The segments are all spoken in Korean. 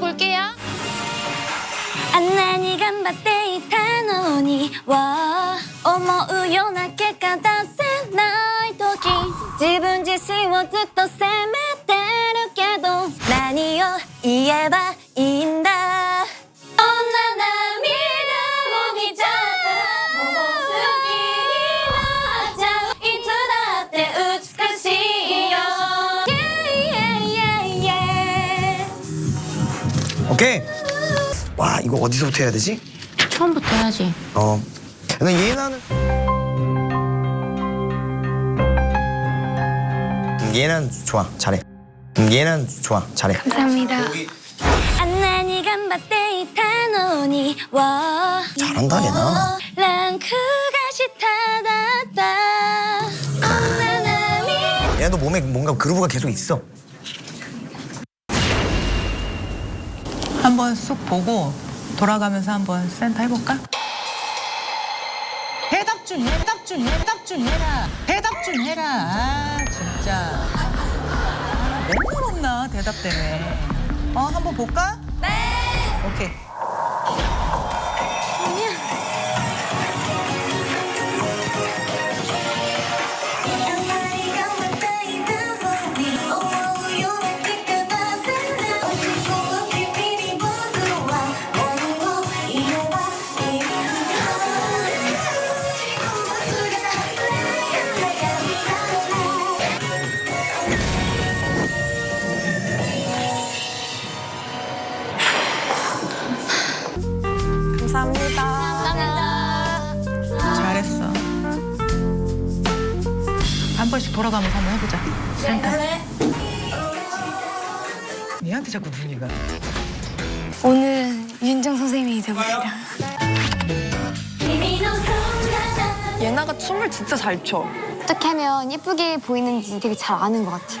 볼게요. 안나니 간바테 이타노니 와. 어머 우연하게 까다세 나의 도기 지분 지시워 듣도 셈에 때르게도 나니요 이해봐. 오케이? 와 이거 어디서부터 해야 되지? 처음부터 해야지. 어. 근데 예나는 음, 예나는 좋아 잘해. 음, 예나는 좋아 잘해. 감사합니다. 안나니 간바떼이 타노니 와 잘한다 얘나. 랑크가 시타다다 얘도 몸에 뭔가 그루브가 계속 있어. 한번 쑥 보고 돌아가면서 한번 센터 해볼까? 대답 좀 해, 대답 좀 해, 대답 좀 해라. 대답 좀 해라. 아 진짜. 아, 맨날 없나 대답 때문에. 어 한번 볼까? 네. 오케이. 잘했어. 한 번씩 돌아가면서 한번 해보자. 센터. 얘한테 자꾸 눈이 가. 오늘은 윤정 선생님이 되봅시다. 예나가 춤을 진짜 잘 춰. 어떻게 하면 예쁘게 보이는지 되게 잘 아는 것 같아요.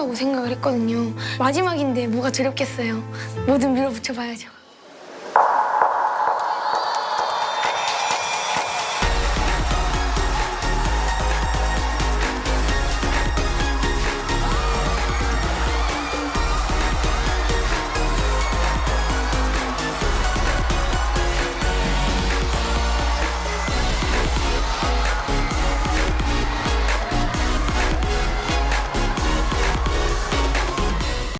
거라고 생각을 했거든요. 마지막인데 뭐가 두렵겠어요. 뭐든 밀어붙여 봐야죠.